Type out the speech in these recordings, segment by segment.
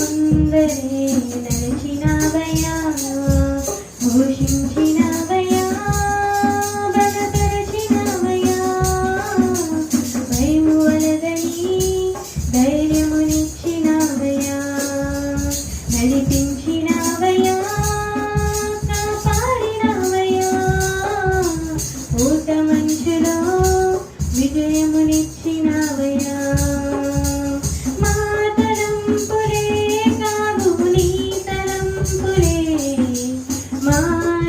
ముందరే నడిచినవయా ఘోషించినవయా బలపరచినవయా భయము వలదని ధైర్యమునిచ్చినవయా నడిపించి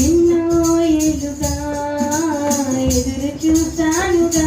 ఎన్నో ఎదుగా ఎదురు చూసానుగా